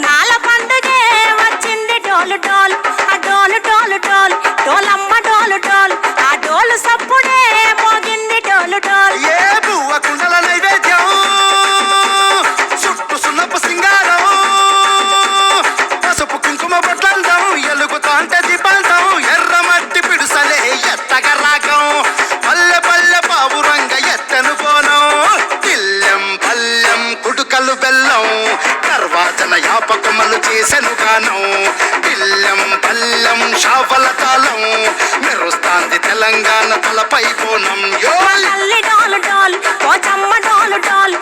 బోనాల పండుగే వచ్చింది డోలు డోలు ఆ డోలు డోలు డోలు డోల తన యాపకమలు చేసెను గానం. పిల్లం పల్లం షాఫల తాళం. మెరుస్తాంది తెలంగాణ తలపై కోణం యో డాల్ డాల్ డోల్ పోచమ్మ డోలు.